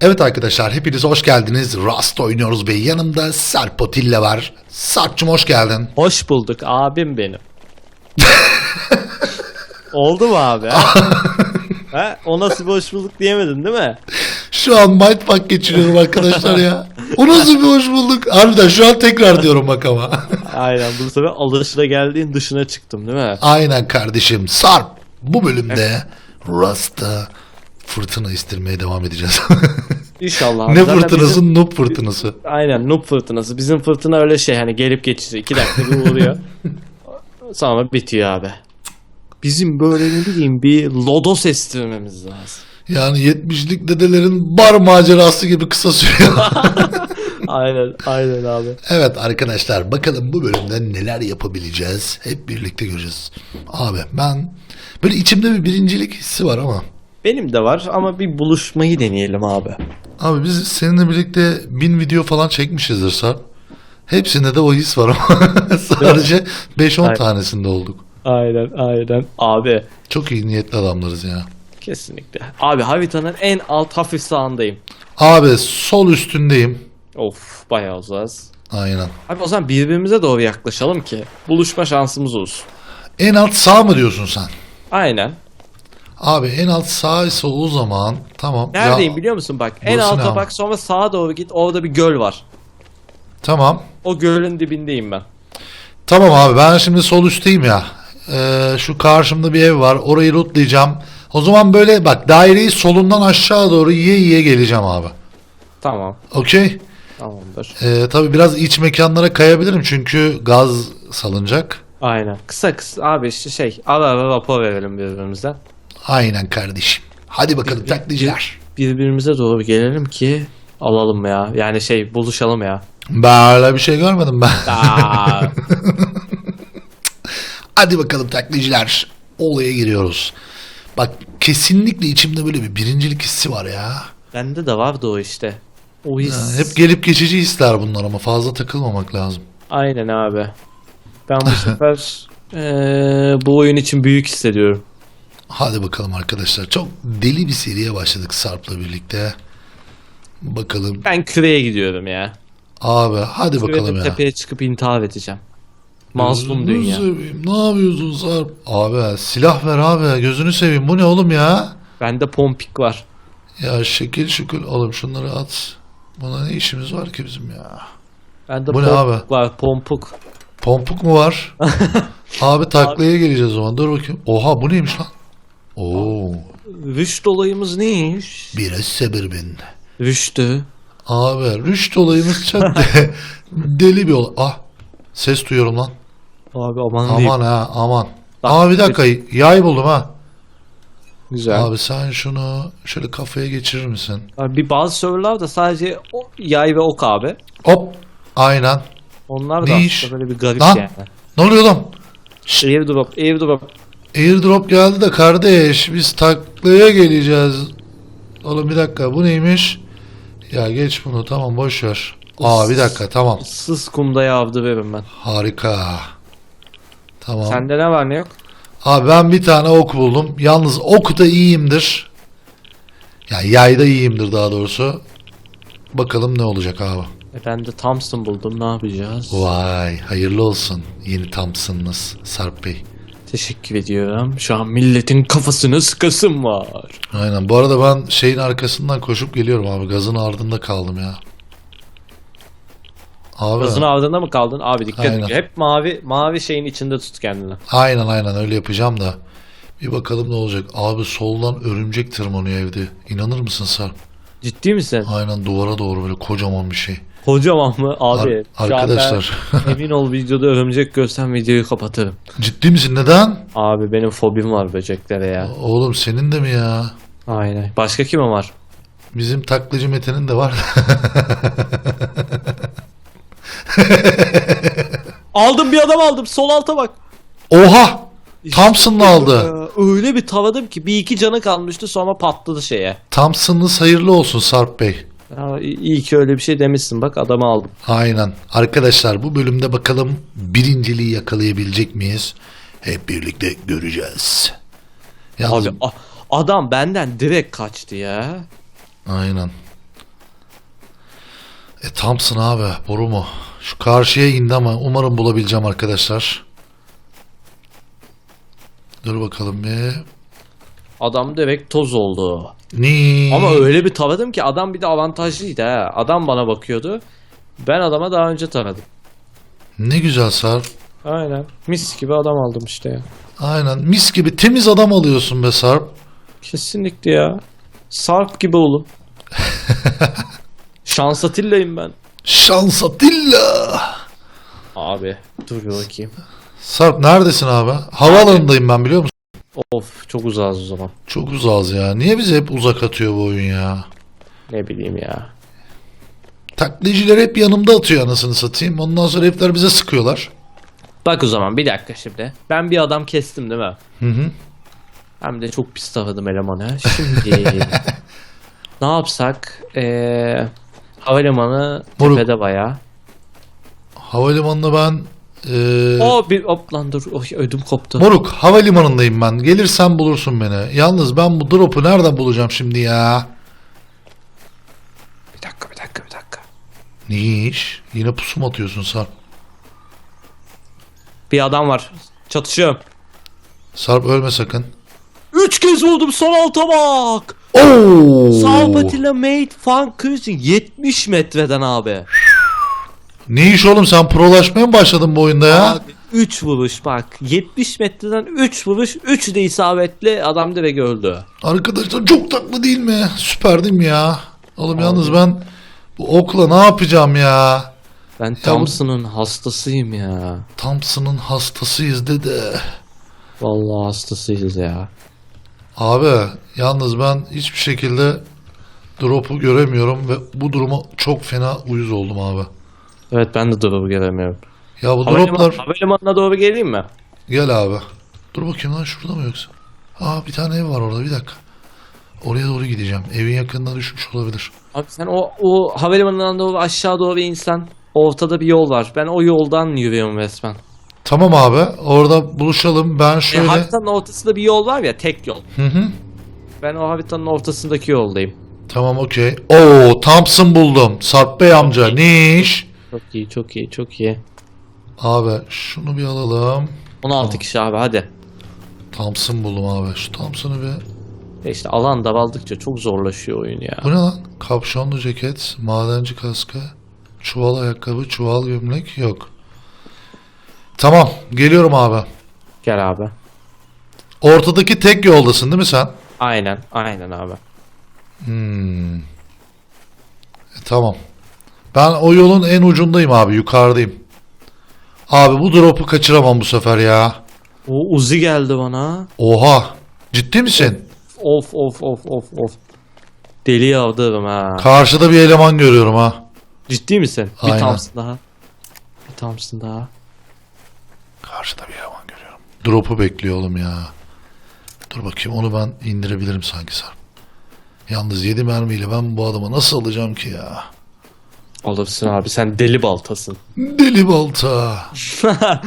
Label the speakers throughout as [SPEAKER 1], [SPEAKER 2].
[SPEAKER 1] Evet arkadaşlar hepiniz hoş geldiniz. Rust oynuyoruz ve yanımda Sarp Otilla var. Sarp'cım hoş geldin.
[SPEAKER 2] Hoş bulduk abim benim. Oldu mu abi? Ha? ha? O nasıl bir hoş bulduk diyemedin değil mi?
[SPEAKER 1] Şu an mindfuck geçiriyorum arkadaşlar ya. O nasıl bir hoş bulduk. Harbiden şu an tekrar diyorum bak ama.
[SPEAKER 2] Aynen bu sefer alışına geldiğin dışına çıktım değil mi?
[SPEAKER 1] Aynen kardeşim. Sarp bu bölümde Rust'ta fırtına istirmeye devam edeceğiz.
[SPEAKER 2] İnşallah. abi.
[SPEAKER 1] ne
[SPEAKER 2] Zaten
[SPEAKER 1] fırtınası?
[SPEAKER 2] bizim-
[SPEAKER 1] Noob fırtınası.
[SPEAKER 2] Aynen noob fırtınası. Bizim fırtına öyle şey hani gelip geçici. iki dakika bir uğruyor. Sonra bitiyor abi. Bizim böyle ne bileyim bir lodos estirmemiz lazım.
[SPEAKER 1] Yani 70'lik dedelerin bar macerası gibi kısa sürüyor.
[SPEAKER 2] Aynen aynen abi.
[SPEAKER 1] Evet arkadaşlar bakalım bu bölümde neler yapabileceğiz hep birlikte göreceğiz. Abi ben böyle içimde bir birincilik hissi var ama.
[SPEAKER 2] Benim de var ama bir buluşmayı deneyelim abi.
[SPEAKER 1] Abi biz seninle birlikte bin video falan çekmişizdir Sarp. Hepsinde de o his var ama sadece 5-10
[SPEAKER 2] Aynen.
[SPEAKER 1] tanesinde olduk.
[SPEAKER 2] Aynen aynen. Abi
[SPEAKER 1] Çok iyi niyetli adamlarız ya.
[SPEAKER 2] kesinlikle. Abi haritanın en alt hafif sağındayım.
[SPEAKER 1] Abi sol üstündeyim.
[SPEAKER 2] Of bayağı uzağız.
[SPEAKER 1] Aynen.
[SPEAKER 2] Abi o zaman birbirimize doğru yaklaşalım ki buluşma şansımız olsun.
[SPEAKER 1] En alt sağ mı diyorsun sen?
[SPEAKER 2] Aynen.
[SPEAKER 1] Abi en alt sağ ise o zaman tamam.
[SPEAKER 2] Neredeyim
[SPEAKER 1] Ya,
[SPEAKER 2] biliyor musun bak? En
[SPEAKER 1] ne
[SPEAKER 2] alta bak sonra sağa doğru git. Orada bir göl var.
[SPEAKER 1] Tamam.
[SPEAKER 2] O gölün dibindeyim ben.
[SPEAKER 1] Tamam abi ben şimdi sol üstteyim ya. Ee, şu karşımda bir ev var. Orayı lootlayacağım. O zaman böyle bak daireyi solundan aşağı doğru yiye yiye geleceğim abi.
[SPEAKER 2] Tamam.
[SPEAKER 1] Okey.
[SPEAKER 2] Tamamdır.
[SPEAKER 1] Ee, tabii biraz iç mekanlara kayabilirim çünkü gaz salınacak.
[SPEAKER 2] Aynen. Kısa kısa abi işte şey ara ara rapor verelim birbirimize.
[SPEAKER 1] Aynen kardeşim. Hadi bakalım taklitçiler.
[SPEAKER 2] Birbirimize doğru gelelim ki alalım ya. Yani şey buluşalım ya.
[SPEAKER 1] Ben öyle bir şey görmedim ben. Hadi bakalım taklitçiler. Olaya giriyoruz. Bak kesinlikle içimde böyle bir birincilik hissi var ya.
[SPEAKER 2] bende de vardı o işte. O his.
[SPEAKER 1] Ha, Hep gelip geçici hisler bunlar ama fazla takılmamak lazım.
[SPEAKER 2] Aynen abi. Ben bu sefer eee, bu oyun için büyük hissediyorum.
[SPEAKER 1] Hadi bakalım arkadaşlar. Çok deli bir seriye başladık Sarp'la birlikte. Bakalım.
[SPEAKER 2] Ben küreye gidiyorum ya.
[SPEAKER 1] Abi hadi bakalım
[SPEAKER 2] Kürede
[SPEAKER 1] ya.
[SPEAKER 2] tepeye çıkıp intihar edeceğim. Mazlum
[SPEAKER 1] Gözünü
[SPEAKER 2] dünya.
[SPEAKER 1] seveyim. Ne yapıyorsun Sarp? Abi silah ver abi. Gözünü seveyim. Bu ne oğlum ya?
[SPEAKER 2] Bende pompik var.
[SPEAKER 1] Ya şekil şükür. Oğlum şunları at. Buna ne işimiz var ki bizim ya?
[SPEAKER 2] Bende
[SPEAKER 1] Bu ne
[SPEAKER 2] pompuk
[SPEAKER 1] abi?
[SPEAKER 2] var pompuk.
[SPEAKER 1] Pompuk mu var? abi taklaya geleceğiz o zaman. Dur bakayım. Oha bu neymiş lan? Oo.
[SPEAKER 2] Rüşt olayımız neymiş?
[SPEAKER 1] Biraz sabır bin.
[SPEAKER 2] Rüştü.
[SPEAKER 1] Abi rüşt olayımız çok de- deli bir olay. Ah ses duyuyorum lan.
[SPEAKER 2] Abi aman, diyeyim.
[SPEAKER 1] Aman ha aman.
[SPEAKER 2] Bak,
[SPEAKER 1] Aa bir dakika yay buldum ha.
[SPEAKER 2] Güzel. Abi.
[SPEAKER 1] Abi sen şunu şöyle kafaya geçirir misin?
[SPEAKER 2] bir bazı serverlar da sadece o, yay ve ok abi.
[SPEAKER 1] Hop. Aynen.
[SPEAKER 2] Onlar da
[SPEAKER 1] Ne iş?
[SPEAKER 2] aslında böyle bir garip
[SPEAKER 1] Lan.
[SPEAKER 2] yani.
[SPEAKER 1] Ne oluyor lan?
[SPEAKER 2] Airdrop, airdrop.
[SPEAKER 1] Airdrop geldi de kardeş biz taklaya geleceğiz. Oğlum bir dakika bu neymiş? Ya geç bunu tamam boş ver. Aa bir dakika tamam.
[SPEAKER 2] Sız kumda yavdı ben.
[SPEAKER 1] Harika. Tamam.
[SPEAKER 2] Sende ne var ne yok?
[SPEAKER 1] Abi ben bir tane ok buldum. Yalnız ok da iyiyimdir. Ya yayda iyiyimdir daha doğrusu. Bakalım ne olacak abi.
[SPEAKER 2] E ben de Thompson buldum ne yapacağız?
[SPEAKER 1] Vay hayırlı olsun yeni Thompson'ınız Sarp Bey.
[SPEAKER 2] Teşekkür ediyorum. Şu an milletin kafasını sıkasım var.
[SPEAKER 1] Aynen bu arada ben şeyin arkasından koşup geliyorum abi gazın ardında kaldım ya. Abi
[SPEAKER 2] Gazın ardında mı kaldın? Abi dikkat
[SPEAKER 1] Aynen.
[SPEAKER 2] et. Hep mavi mavi şeyin içinde tut kendini.
[SPEAKER 1] aynen aynen öyle yapacağım da. Bir bakalım ne olacak. Abi soldan örümcek tırmanıyor evde. İnanır mısın Sarp?
[SPEAKER 2] Ciddi misin?
[SPEAKER 1] Aynen duvara doğru böyle kocaman bir şey.
[SPEAKER 2] Kocaman mı? Abi.
[SPEAKER 1] Ar- arkadaşlar.
[SPEAKER 2] emin ol videoda örümcek görsem videoyu kapatırım.
[SPEAKER 1] Ciddi misin neden?
[SPEAKER 2] Abi benim fobim var böceklere ya.
[SPEAKER 1] Oğlum senin de mi ya?
[SPEAKER 2] Aynen. Başka kime var?
[SPEAKER 1] Bizim taklacı Mete'nin de var.
[SPEAKER 2] Aldım bir adam aldım. Sol alta bak.
[SPEAKER 1] Oha! Thompson'la aldı.
[SPEAKER 2] Ee, öyle bir tavadım ki bir iki canı kalmıştı sonra patladı şeye.
[SPEAKER 1] Thompson'ınız hayırlı olsun Sarp Bey.
[SPEAKER 2] İ- iyi ki öyle bir şey demişsin bak adamı aldım.
[SPEAKER 1] Aynen. Arkadaşlar bu bölümde bakalım birinciliği yakalayabilecek miyiz? Hep birlikte göreceğiz. Yalnız,
[SPEAKER 2] Abi a- adam benden direkt kaçtı ya.
[SPEAKER 1] aynen. E Thompson abi boru mu? Şu karşıya indi ama umarım bulabileceğim arkadaşlar. Dur bakalım bir.
[SPEAKER 2] Adam direkt toz oldu.
[SPEAKER 1] Ni.
[SPEAKER 2] Ama öyle bir taradım ki adam bir de avantajlıydı ha. Adam bana bakıyordu. Ben adama daha önce taradım.
[SPEAKER 1] Ne güzel Sarp.
[SPEAKER 2] Aynen. Mis gibi adam aldım işte ya.
[SPEAKER 1] Aynen mis gibi temiz adam alıyorsun be Sarp.
[SPEAKER 2] Kesinlikle ya. Sarp gibi oğlum. Şans Atilla'yım ben.
[SPEAKER 1] Şans Atilla.
[SPEAKER 2] Abi dur bir bakayım.
[SPEAKER 1] Sarp neredesin abi? Havaalanındayım ben biliyor musun?
[SPEAKER 2] Of çok uzağız o zaman.
[SPEAKER 1] Çok uzağız ya. Niye bizi hep uzak atıyor bu oyun ya?
[SPEAKER 2] Ne bileyim ya.
[SPEAKER 1] Taklitciler hep yanımda atıyor anasını satayım. Ondan sonra herifler bize sıkıyorlar.
[SPEAKER 2] Bak o zaman bir dakika şimdi. Ben bir adam kestim değil mi?
[SPEAKER 1] Hı hı.
[SPEAKER 2] Hem de çok pis taradım elemanı. Şimdi ne yapsak? Ee, havalimanı
[SPEAKER 1] Moruk.
[SPEAKER 2] tepede bayağı.
[SPEAKER 1] Havalimanında ben eee
[SPEAKER 2] O bir hop lan dur. Oy, ödüm koptu.
[SPEAKER 1] Moruk havalimanındayım ben. Gelirsen bulursun beni. Yalnız ben bu drop'u nereden bulacağım şimdi ya?
[SPEAKER 2] Bir dakika bir dakika bir dakika.
[SPEAKER 1] Ne iş? Yine pusu mu atıyorsun Sarp?
[SPEAKER 2] Bir adam var. Çatışıyorum.
[SPEAKER 1] Sarp ölme sakın.
[SPEAKER 2] Üç kez vurdum son alta bak.
[SPEAKER 1] Oo!
[SPEAKER 2] Sağ patilla made fan cruising 70 metreden abi.
[SPEAKER 1] Ne iş oğlum sen prolaşmaya mı başladın bu oyunda ya?
[SPEAKER 2] Abi 3 vuruş bak. 70 metreden 3 vuruş. 3 de isabetli adam direkt öldü.
[SPEAKER 1] Arkadaşlar çok taklı değil mi? Süper değil mi ya? Oğlum yalnız ben bu okla ne yapacağım ya?
[SPEAKER 2] Ben Thompson'ın hastasıyım ya.
[SPEAKER 1] Thompson'ın hastasıyız dede.
[SPEAKER 2] Vallahi hastasıyız ya.
[SPEAKER 1] Abi yalnız ben hiçbir şekilde drop'u göremiyorum ve bu duruma çok fena uyuz oldum abi.
[SPEAKER 2] Evet ben de drop'u göremiyorum.
[SPEAKER 1] Ya bu
[SPEAKER 2] Havaliman,
[SPEAKER 1] droplar...
[SPEAKER 2] havalimanına doğru geleyim mi?
[SPEAKER 1] Gel abi. Dur bakayım lan şurada mı yoksa? Aa bir tane ev var orada bir dakika. Oraya doğru gideceğim. Evin yakınına düşmüş olabilir.
[SPEAKER 2] Abi sen o, o havalimanından doğru aşağı doğru insen ortada bir yol var. Ben o yoldan yürüyorum resmen.
[SPEAKER 1] Tamam abi orada buluşalım. Ben
[SPEAKER 2] E,
[SPEAKER 1] şöyle...
[SPEAKER 2] haritanın ortasında bir yol var ya tek yol.
[SPEAKER 1] Hı hı.
[SPEAKER 2] Ben o haritanın ortasındaki yoldayım.
[SPEAKER 1] Tamam okey. Oo Thompson buldum. Sarp Bey amca. Ne iş?
[SPEAKER 2] Çok iyi çok iyi çok iyi.
[SPEAKER 1] Abi şunu bir alalım.
[SPEAKER 2] 16 kişi abi hadi.
[SPEAKER 1] Thompson buldum abi. Şu Thompson'ı bir...
[SPEAKER 2] E işte alan daraldıkça çok zorlaşıyor oyun ya.
[SPEAKER 1] Bu ne lan? Kapşonlu ceket, madenci kaskı, çuval ayakkabı, çuval gömlek yok. Tamam geliyorum abi.
[SPEAKER 2] Gel abi.
[SPEAKER 1] Ortadaki tek yoldasın değil mi sen?
[SPEAKER 2] Aynen aynen abi.
[SPEAKER 1] Hmm. E, tamam. Ben o yolun en ucundayım abi yukarıdayım. Abi bu drop'u kaçıramam bu sefer ya.
[SPEAKER 2] O Uzi geldi bana.
[SPEAKER 1] Oha. Ciddi misin?
[SPEAKER 2] Of of of of of. Deli yavdarım ha.
[SPEAKER 1] Karşıda bir eleman görüyorum ha.
[SPEAKER 2] Ciddi misin? Bir
[SPEAKER 1] Aynen.
[SPEAKER 2] Thompson daha. Bir Thompson daha.
[SPEAKER 1] Karşıda bir eleman görüyorum. Drop'u bekliyor oğlum ya. Dur bakayım onu ben indirebilirim sanki Sarp. Yalnız 7 mermiyle ben bu adamı nasıl alacağım ki ya?
[SPEAKER 2] Alırsın abi sen deli baltasın.
[SPEAKER 1] Deli balta.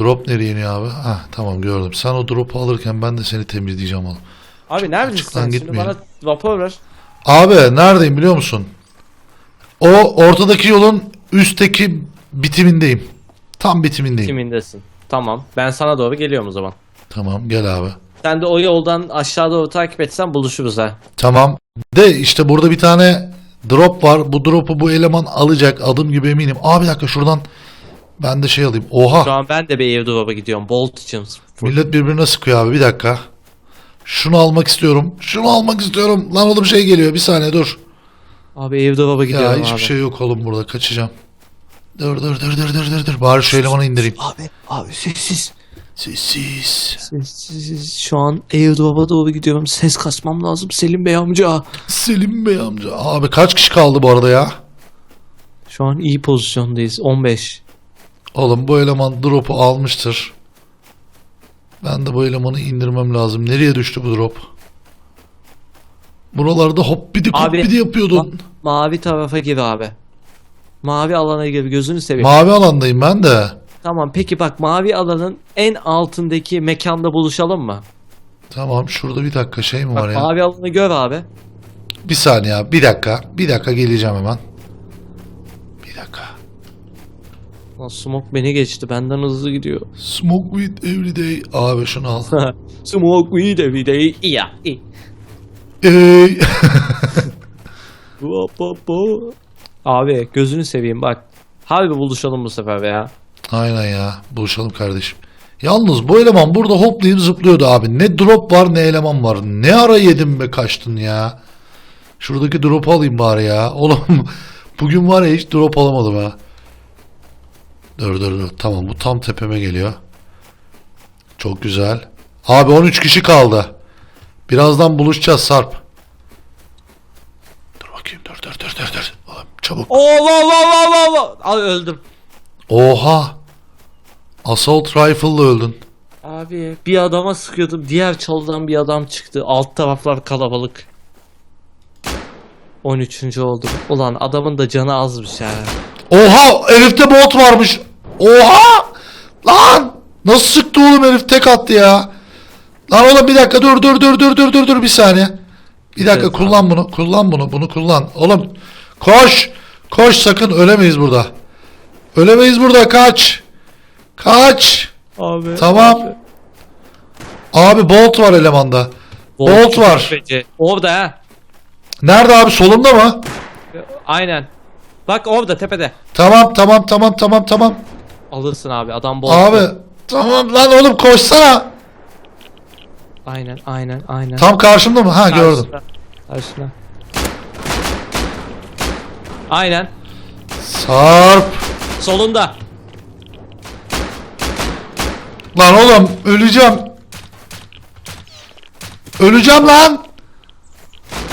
[SPEAKER 1] Drop nereye iniyor abi? Ha tamam gördüm. Sen o drop'u alırken ben de seni temizleyeceğim oğlum.
[SPEAKER 2] abi neredesin sen? Şimdi
[SPEAKER 1] gitmeyelim.
[SPEAKER 2] bana vapur ver.
[SPEAKER 1] Abi neredeyim biliyor musun? O ortadaki yolun üstteki bitimindeyim. Tam bitimindeyim.
[SPEAKER 2] Kimindesin? Tamam. Ben sana doğru geliyorum o zaman.
[SPEAKER 1] Tamam gel abi.
[SPEAKER 2] Sen de o yoldan aşağı doğru takip etsen buluşuruz ha.
[SPEAKER 1] Tamam. De işte burada bir tane drop var. Bu drop'u bu eleman alacak. Adım gibi eminim. Aa bir dakika şuradan ben de şey alayım.
[SPEAKER 2] Şu
[SPEAKER 1] Oha.
[SPEAKER 2] an ben de bir airdrop'a gidiyorum. Bolt için.
[SPEAKER 1] Millet birbirine sıkıyor abi. Bir dakika. Şunu almak istiyorum. Şunu almak istiyorum. Lan oğlum şey geliyor. Bir saniye dur.
[SPEAKER 2] Abi airdrop'a
[SPEAKER 1] Ya
[SPEAKER 2] gidiyorum
[SPEAKER 1] hiçbir
[SPEAKER 2] abi.
[SPEAKER 1] şey yok oğlum burada. Kaçacağım. Dur dur dur dur dur dur dur. Bari şu elemanı indireyim.
[SPEAKER 2] Abi abi sessiz.
[SPEAKER 1] Sessiz.
[SPEAKER 2] Sessiz. Şu an airdrop'a doğru gidiyorum. Ses kasmam lazım Selim Bey amca.
[SPEAKER 1] Selim Bey amca. Abi kaç kişi kaldı bu arada ya?
[SPEAKER 2] Şu an iyi pozisyondayız. 15.
[SPEAKER 1] Oğlum bu eleman drop'u almıştır. Ben de bu elemanı indirmem lazım. Nereye düştü bu drop? Buralarda hoppidi hoppidi yapıyordun.
[SPEAKER 2] Ma- mavi tarafa gir abi. Mavi alana gir gözünü seveyim.
[SPEAKER 1] Mavi alandayım ben de.
[SPEAKER 2] Tamam peki bak mavi alanın en altındaki mekanda buluşalım mı?
[SPEAKER 1] Tamam şurada bir dakika şey mi var
[SPEAKER 2] Bak
[SPEAKER 1] ya?
[SPEAKER 2] mavi alanı gör abi.
[SPEAKER 1] Bir saniye abi bir dakika. Bir dakika geleceğim hemen.
[SPEAKER 2] Lan Smoke beni geçti. Benden hızlı gidiyor.
[SPEAKER 1] Smoke weed every day. Abi şunu al.
[SPEAKER 2] Smoke weed every day. Ya. iyi.
[SPEAKER 1] Ey.
[SPEAKER 2] Hop, hop, hop. Abi gözünü seveyim bak. Harbi buluşalım bu sefer be ya.
[SPEAKER 1] Aynen ya. Buluşalım kardeşim. Yalnız bu eleman burada hoplayıp zıplıyordu abi. Ne drop var ne eleman var. Ne ara yedim be kaçtın ya. Şuradaki drop alayım bari ya. Oğlum bugün var ya hiç drop alamadım ha. Dur dur dur. Tamam bu tam tepeme geliyor. Çok güzel. Abi 13 kişi kaldı. Birazdan buluşacağız Sarp. Dur bakayım dur dur dur dur dur. Oğlum, çabuk.
[SPEAKER 2] Va va va va. Ay öldüm.
[SPEAKER 1] Oha. Assault rifle'la öldün.
[SPEAKER 2] Abi bir adama sıkıyordum. Diğer çalıdan bir adam çıktı. Alt taraflar kalabalık. 13. oldum. Ulan adamın da canı azmış ya.
[SPEAKER 1] Oha herifte bot varmış. Oha lan nasıl sıktı oğlum herif tek attı ya. Lan oğlum bir dakika dur dur dur dur dur dur dur bir saniye. Bir dakika
[SPEAKER 2] Evet,
[SPEAKER 1] kullan bunu kullan bunu bunu kullan. Oğlum koş koş sakın ölemeyiz burada. Ölemeyiz burada kaç. Kaç.
[SPEAKER 2] Abi.
[SPEAKER 1] Tamam. Abi bolt var elemanda. Bolt var.
[SPEAKER 2] Orada ha.
[SPEAKER 1] Nerede abi solunda mı?
[SPEAKER 2] Aynen. Bak orada tepede.
[SPEAKER 1] Tamam tamam tamam tamam tamam.
[SPEAKER 2] Alırsın abi adam bol.
[SPEAKER 1] Abi tamam lan oğlum koşsana.
[SPEAKER 2] Aynen aynen aynen.
[SPEAKER 1] Tam karşımda mı? Ha gördüm.
[SPEAKER 2] Karşına, Karşına. Aynen.
[SPEAKER 1] Sarp.
[SPEAKER 2] Solunda.
[SPEAKER 1] Lan oğlum öleceğim. Öleceğim lan.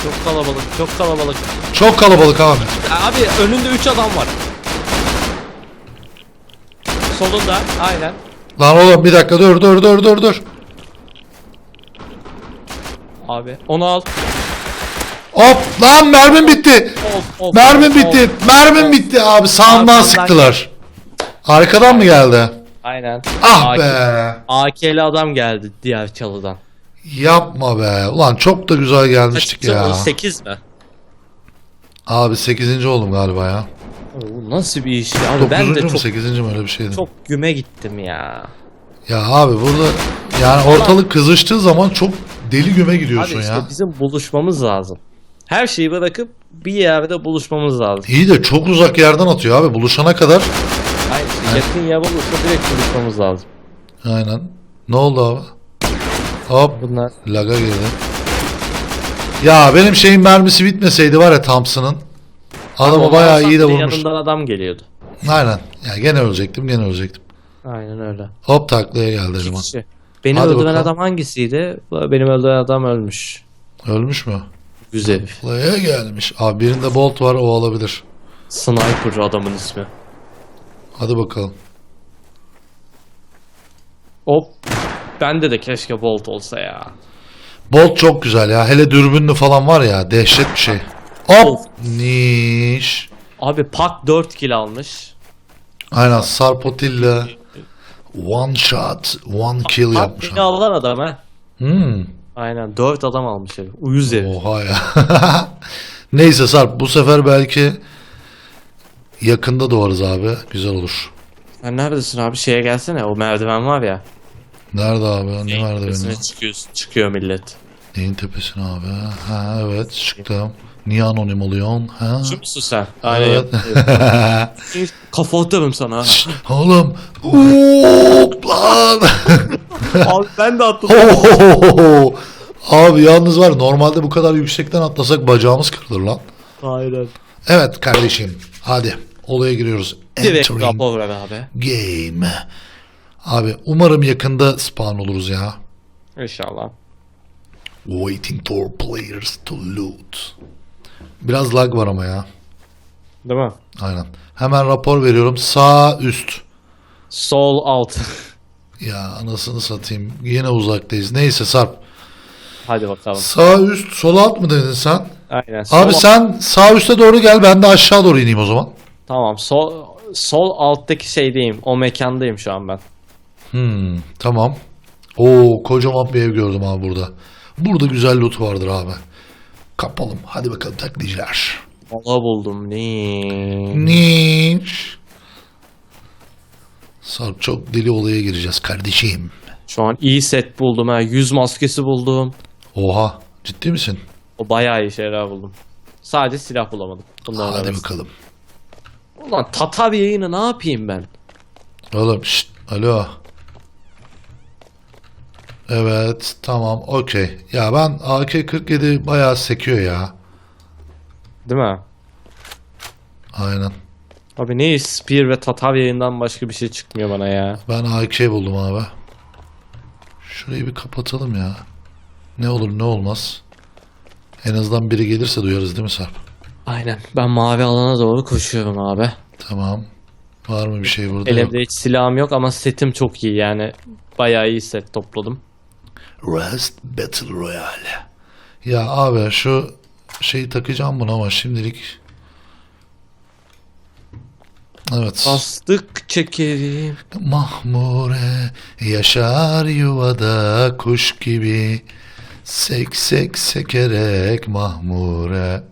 [SPEAKER 2] Çok kalabalık, çok kalabalık.
[SPEAKER 1] Çok kalabalık abi.
[SPEAKER 2] Abi önünde 3 adam var. Solunda, aynen.
[SPEAKER 1] Lan oğlum bir dakika dur dur dur dur dur.
[SPEAKER 2] Abi onu al.
[SPEAKER 1] Hop lan mermim bitti.
[SPEAKER 2] Of, of,
[SPEAKER 1] Mermim
[SPEAKER 2] of,
[SPEAKER 1] bitti.
[SPEAKER 2] of.
[SPEAKER 1] Mermim bitti abi sağımdan sıktılar. Arkadan mı geldi?
[SPEAKER 2] Aynen.
[SPEAKER 1] Ah
[SPEAKER 2] AK
[SPEAKER 1] be.
[SPEAKER 2] AK'li adam geldi diğer çalıdan.
[SPEAKER 1] Yapma be. Ulan çok da güzel gelmiştik ya.
[SPEAKER 2] 8 mi?
[SPEAKER 1] Abi 8. oldum galiba ya.
[SPEAKER 2] Oo, nasıl bir iş ya? Abi ben
[SPEAKER 1] 9.
[SPEAKER 2] de
[SPEAKER 1] mu
[SPEAKER 2] çok
[SPEAKER 1] 8. mi öyle bir şeydi.
[SPEAKER 2] çok güme gittim ya.
[SPEAKER 1] Ya abi burada yani ortalık kızıştığı zaman çok deli güme
[SPEAKER 2] Abi
[SPEAKER 1] gidiyorsun
[SPEAKER 2] işte
[SPEAKER 1] ya.
[SPEAKER 2] bizim buluşmamız lazım. Her şeyi bırakıp bir yerde buluşmamız lazım.
[SPEAKER 1] İyi de çok uzak yerden atıyor abi. Buluşana kadar.
[SPEAKER 2] Hayır, yakın yer olursa direkt buluşmamız lazım.
[SPEAKER 1] Aynen. Ne oldu abi? Hop.
[SPEAKER 2] Bunlar
[SPEAKER 1] Laga girdi. Ya benim şeyin mermisi bitmeseydi var ya Thompson'ın. Adamı bayağı iyi de vurmuş.
[SPEAKER 2] Yanından adam geliyordu.
[SPEAKER 1] Aynen. Ya gene ölecektim gene ölecektim.
[SPEAKER 2] Aynen öyle.
[SPEAKER 1] Hop taklaya geldi.
[SPEAKER 2] Kişi. Beni
[SPEAKER 1] Hadi
[SPEAKER 2] öldüren
[SPEAKER 1] bakalım.
[SPEAKER 2] adam hangisiydi? Benim öldüren adam ölmüş.
[SPEAKER 1] Ölmüş mü?
[SPEAKER 2] Güzel.
[SPEAKER 1] Taklaya gelmiş. Abi birinde bolt var o olabilir.
[SPEAKER 2] Sniper adamın ismi.
[SPEAKER 1] Hadi bakalım.
[SPEAKER 2] Hop. Bende de keşke Bolt olsa ya.
[SPEAKER 1] Bolt çok güzel ya. Hele dürbünlü falan var ya. Dehşet bir şey. Hop. Niş.
[SPEAKER 2] Abi Pak 4 kill almış.
[SPEAKER 1] Aynen Sarpotilla. One shot, one kill
[SPEAKER 2] Pak
[SPEAKER 1] yapmış.
[SPEAKER 2] beni alan adam ha.
[SPEAKER 1] Hmm.
[SPEAKER 2] Aynen 4 adam almış herif. Uyuz herif.
[SPEAKER 1] Oha ya. Neyse Sarp bu sefer belki yakında doğarız abi. Güzel olur.
[SPEAKER 2] Sen neredesin abi? Şeye gelsene. O merdiven var ya.
[SPEAKER 1] Nerede abi? Ne
[SPEAKER 2] Neyin
[SPEAKER 1] merdiveni?
[SPEAKER 2] tepesine çıkıyorsun. Çıkıyor millet.
[SPEAKER 1] Neyin tepesine abi? Ha evet çıktım. Niye anonim oluyorsun? Ha?
[SPEAKER 2] Şu musun sen? Aynen.
[SPEAKER 1] Evet.
[SPEAKER 2] Kafa atarım sana.
[SPEAKER 1] Oğlum. Hop lan.
[SPEAKER 2] abi ben de.
[SPEAKER 1] Ohohoho. Abi yalnız var normalde bu kadar yüksekten atlasak bacağımız kırılır lan.
[SPEAKER 2] Aynen.
[SPEAKER 1] Evet kardeşim hadi olaya giriyoruz.
[SPEAKER 2] Direkt rapor ver abi.
[SPEAKER 1] game. Abi umarım yakında spawn oluruz ya.
[SPEAKER 2] İnşallah.
[SPEAKER 1] Waiting for players to loot. Biraz lag var ama ya.
[SPEAKER 2] Değil mi?
[SPEAKER 1] Aynen. Hemen rapor veriyorum. Sağ üst.
[SPEAKER 2] Sol alt.
[SPEAKER 1] Ya anasını satayım. Yine uzaktayız. Neyse Sarp.
[SPEAKER 2] Hadi bakalım.
[SPEAKER 1] Sağ üst, sol alt mı dedin sen?
[SPEAKER 2] Aynen. Sol
[SPEAKER 1] Abi sen sağ üste doğru gel. Ben de aşağı doğru ineyim o zaman.
[SPEAKER 2] Tamam. Sol sol alttaki şeydeyim. O mekandayım şu an ben.
[SPEAKER 1] Hmm, tamam. Oo kocaman bir ev gördüm abi burada. Burada güzel loot vardır abi. Kapalım. Hadi bakalım taklitçiler.
[SPEAKER 2] Mola buldum. Ne?
[SPEAKER 1] Niş. Sarp çok deli olaya gireceğiz kardeşim.
[SPEAKER 2] Şu an iyi set buldum ha. Yüz maskesi buldum.
[SPEAKER 1] Oha ciddi misin?
[SPEAKER 2] O bayağı iyi şeyler buldum. Sadece silah bulamadım. Bunların
[SPEAKER 1] Hadi
[SPEAKER 2] arasında.
[SPEAKER 1] bakalım.
[SPEAKER 2] Ulan Tatav yayını ne yapayım ben?
[SPEAKER 1] Oğlum şşt alo. Evet tamam okey. Ya ben AK-47 bayağı sekiyor ya.
[SPEAKER 2] Değil mi?
[SPEAKER 1] Aynen.
[SPEAKER 2] Abi ne Spear ve Tatav yayından başka bir şey çıkmıyor bana ya.
[SPEAKER 1] Ben AK buldum abi. Şurayı bir kapatalım ya. Ne olur ne olmaz. En azından biri gelirse duyarız değil mi Sarp?
[SPEAKER 2] Aynen. Ben mavi alana doğru koşuyorum abi.
[SPEAKER 1] Tamam. Var mı bir şey burada?
[SPEAKER 2] Elimde hiç silahım yok ama setim çok iyi yani. Bayağı iyi set topladım.
[SPEAKER 1] Rust Battle Royale. Ya abi şu şeyi takacağım buna ama şimdilik Evet.
[SPEAKER 2] Bastık çekerim.
[SPEAKER 1] Mahmure yaşar yuvada kuş gibi sek sek sekerek mahmure.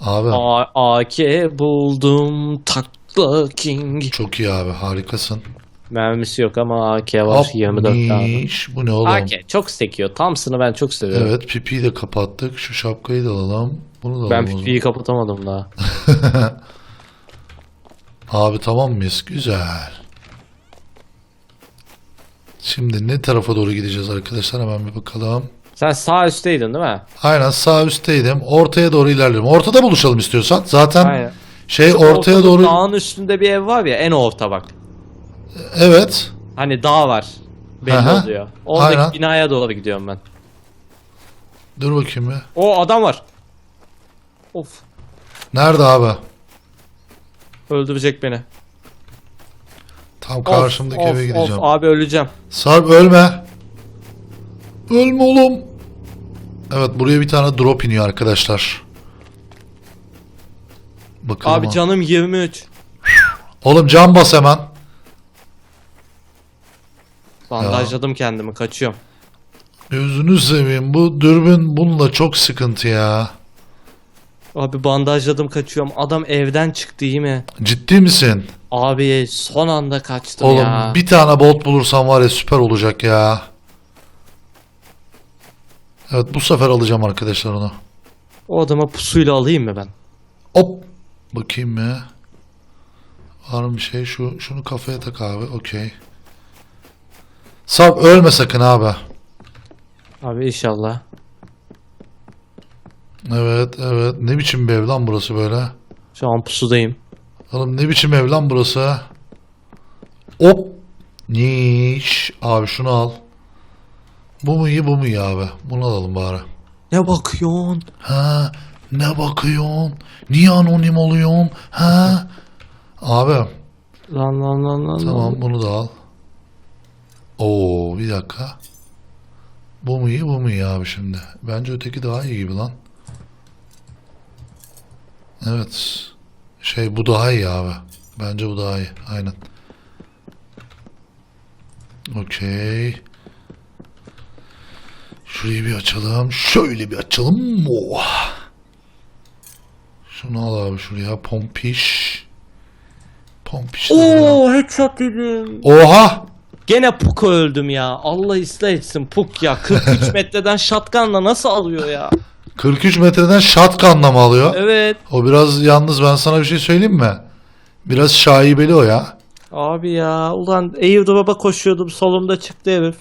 [SPEAKER 1] Abi
[SPEAKER 2] A AK buldum takla king.
[SPEAKER 1] çok iyi abi harikasın.
[SPEAKER 2] Mermisi yok ama AK var
[SPEAKER 1] Hop
[SPEAKER 2] 24 tane.
[SPEAKER 1] niş. Bu ne oğlum?
[SPEAKER 2] AK çok sekiyor. Thompson'ı ben çok seviyorum.
[SPEAKER 1] Evet pipiyi de kapattık. Şu şapkayı da alalım. Bunu da
[SPEAKER 2] Ben
[SPEAKER 1] alalım.
[SPEAKER 2] pipiyi kapatamadım daha.
[SPEAKER 1] Abi tamam mıyız? Güzel. Şimdi ne tarafa doğru gideceğiz arkadaşlar hemen bir bakalım.
[SPEAKER 2] Sen sağ üstteydin değil mi?
[SPEAKER 1] Aynen sağ üstteydim. Ortaya doğru ilerliyorum. Ortada buluşalım istiyorsan. Zaten
[SPEAKER 2] Aynen.
[SPEAKER 1] şey
[SPEAKER 2] Şu
[SPEAKER 1] ortaya
[SPEAKER 2] ortada
[SPEAKER 1] doğru
[SPEAKER 2] Dağın üstünde bir ev var ya en orta bak.
[SPEAKER 1] evet.
[SPEAKER 2] Hani dağ var. Belli
[SPEAKER 1] Aha.
[SPEAKER 2] oluyor. Oradaki
[SPEAKER 1] Aynen.
[SPEAKER 2] binaya doğru gidiyorum ben.
[SPEAKER 1] Dur bakayım bir.
[SPEAKER 2] O adam var. Of.
[SPEAKER 1] Nerede abi?
[SPEAKER 2] Öldürecek beni.
[SPEAKER 1] Tam karşımdaki
[SPEAKER 2] of,
[SPEAKER 1] eve gideceğim.
[SPEAKER 2] Of, abi öleceğim.
[SPEAKER 1] Sarp ölme. Ölme oğlum. Evet buraya bir tane drop iniyor arkadaşlar. Bakalım.
[SPEAKER 2] Abi canım 23.
[SPEAKER 1] Oğlum can bas hemen.
[SPEAKER 2] Bandajladım kendimi kaçıyorum.
[SPEAKER 1] Gözünü seveyim bu dürbün bununla çok sıkıntı ya.
[SPEAKER 2] Abi bandajladım kaçıyorum. Adam evden çıktı iyi mi?
[SPEAKER 1] Ciddi misin?
[SPEAKER 2] Abi son anda kaçtım
[SPEAKER 1] Oğlum
[SPEAKER 2] ya.
[SPEAKER 1] bir tane bolt bulursam var ya süper olacak ya. Evet bu sefer alacağım arkadaşlar onu.
[SPEAKER 2] O adama pusuyla alayım mı ben?
[SPEAKER 1] Hop. Bakayım mı? Var mı bir şey? Şu, şunu kafaya tak abi. Okey. Sarp ölme sakın abi.
[SPEAKER 2] Abi inşallah.
[SPEAKER 1] Evet evet. Ne biçim bir ev lan burası böyle?
[SPEAKER 2] Şu an pusudayım.
[SPEAKER 1] Oğlum ne biçim ev lan burası? Hop. Niş. Abi şunu al. Bu mu iyi bu mu iyi abi? Bunu alalım bari.
[SPEAKER 2] Ne bakıyorsun?
[SPEAKER 1] Ha ne bakıyorsun? Niye anonim oluyorsun? Ha? Abi
[SPEAKER 2] Lan lan lan lan.
[SPEAKER 1] tamam
[SPEAKER 2] lan.
[SPEAKER 1] bunu da al. Oo bir dakika. Bu mu iyi bu mu iyi abi şimdi? Bence öteki daha iyi gibi lan. Evet. Şey bu daha iyi abi. Bence bu daha iyi. Aynen. Okey. Şurayı bir açalım. Şöyle bir açalım. Oh. Şunu al abi şuraya. Pompiş. Pompiş.
[SPEAKER 2] Oo headshot yedim.
[SPEAKER 1] Oha.
[SPEAKER 2] Gene Puk öldüm ya. Allah ıslah etsin Puk ya. 43 metreden shotgunla nasıl alıyor ya?
[SPEAKER 1] 43 metreden shotgunla mı alıyor?
[SPEAKER 2] Evet.
[SPEAKER 1] O biraz yalnız ben sana bir şey söyleyeyim mi? Biraz şaibeli o ya.
[SPEAKER 2] Abi ya ulan airdrop'a koşuyordum solumda çıktı herif.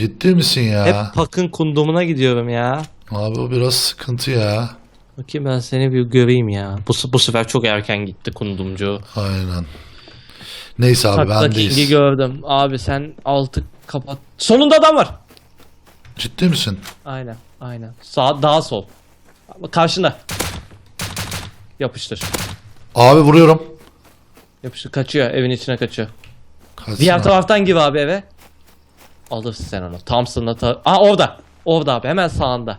[SPEAKER 1] Ciddi misin ya?
[SPEAKER 2] Hep Pak'ın kundumuna gidiyorum ya.
[SPEAKER 1] Abi o biraz sıkıntı ya.
[SPEAKER 2] Bakayım ben seni bir göreyim ya. Bu, bu sefer çok erken gitti kundumcu.
[SPEAKER 1] Aynen. Neyse abi
[SPEAKER 2] Takla
[SPEAKER 1] bendeyiz.
[SPEAKER 2] King'i gördüm. Abi sen altı kapat. Sonunda adam var.
[SPEAKER 1] Ciddi misin?
[SPEAKER 2] Aynen aynen. Sağ daha sol. Karşında. Yapıştır.
[SPEAKER 1] Abi vuruyorum.
[SPEAKER 2] Yapıştır kaçıyor evin içine kaçıyor.
[SPEAKER 1] Kaçsın
[SPEAKER 2] Diğer
[SPEAKER 1] abi.
[SPEAKER 2] taraftan gir abi eve. Alırsın sen onu. Thompson'la ta- Aa orada. Orada abi hemen sağında.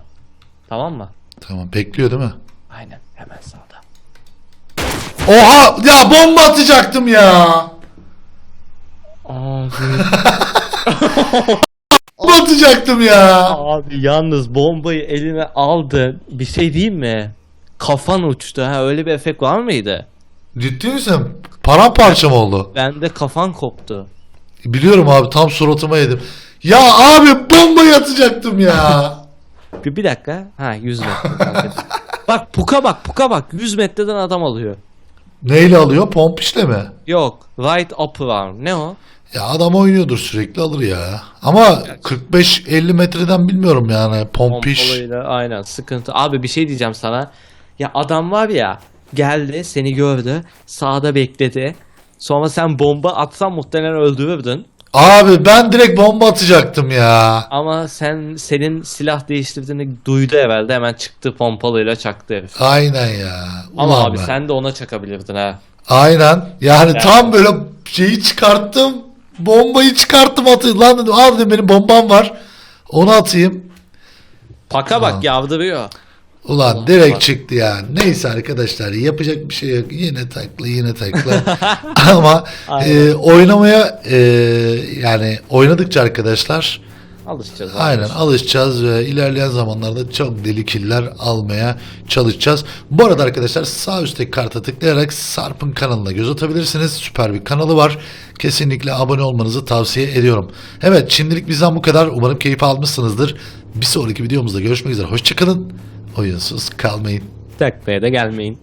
[SPEAKER 2] Tamam mı?
[SPEAKER 1] Tamam bekliyor değil mi?
[SPEAKER 2] Aynen hemen sağda.
[SPEAKER 1] Oha ya bomba atacaktım ya.
[SPEAKER 2] Abi,
[SPEAKER 1] Bomba atacaktım ya.
[SPEAKER 2] abi yalnız bombayı eline aldı. Bir şey diyeyim mi? Kafan uçtu ha öyle bir efekt var mıydı?
[SPEAKER 1] Ciddi misin? Paramparça mı oldu?
[SPEAKER 2] Bende kafan koptu.
[SPEAKER 1] Biliyorum abi tam suratıma yedim. Ya abi bombayı atacaktım ya.
[SPEAKER 2] Bir, bir dakika. Ha 100 metre. bak puka bak puka bak 100 metreden adam alıyor.
[SPEAKER 1] Neyle alıyor? Pomp işle mi?
[SPEAKER 2] Yok right upper arm. Ne o?
[SPEAKER 1] Ya adam oynuyordur sürekli alır ya. Ama 45-50 metreden bilmiyorum yani pomp iş.
[SPEAKER 2] Pompalıyla aynen sıkıntı. Abi bir şey diyeceğim sana. Ya adam var ya geldi seni gördü sağda bekledi. Sonra sen bomba atsan muhtemelen öldürürdün.
[SPEAKER 1] Abi ben direkt bomba atacaktım ya.
[SPEAKER 2] Ama sen senin silah değiştirdiğini duydu herhalde hemen çıktı pompalıyla çaktı herif.
[SPEAKER 1] Aynen ya.
[SPEAKER 2] Ama
[SPEAKER 1] Ulan
[SPEAKER 2] abi
[SPEAKER 1] be.
[SPEAKER 2] sen de ona çakabilirdin ha.
[SPEAKER 1] Aynen. Yani tam böyle şeyi çıkarttım. Bombayı çıkarttım atayım. Lan dedim al dedim benim bombam var. Onu atayım.
[SPEAKER 2] Paka bak yavdırıyor.
[SPEAKER 1] Ulan
[SPEAKER 2] Allah
[SPEAKER 1] direkt
[SPEAKER 2] Allah.
[SPEAKER 1] çıktı ya. Neyse arkadaşlar yapacak bir şey yok. Yine takla yine takla. Ama e, oynamaya e, yani oynadıkça arkadaşlar
[SPEAKER 2] Alışacağız.
[SPEAKER 1] aynen
[SPEAKER 2] alışacağız.
[SPEAKER 1] alışacağız ve ilerleyen zamanlarda çok deli killer almaya çalışacağız. Bu arada arkadaşlar sağ üstteki karta tıklayarak Sarp'ın kanalına göz atabilirsiniz. Süper bir kanalı var. Kesinlikle abone olmanızı tavsiye ediyorum. Evet şimdilik bizden bu kadar. Umarım keyif almışsınızdır. Bir sonraki videomuzda görüşmek üzere. Hoşçakalın. Oyunsuz kalmayın.
[SPEAKER 2] Takmaya da gelmeyin.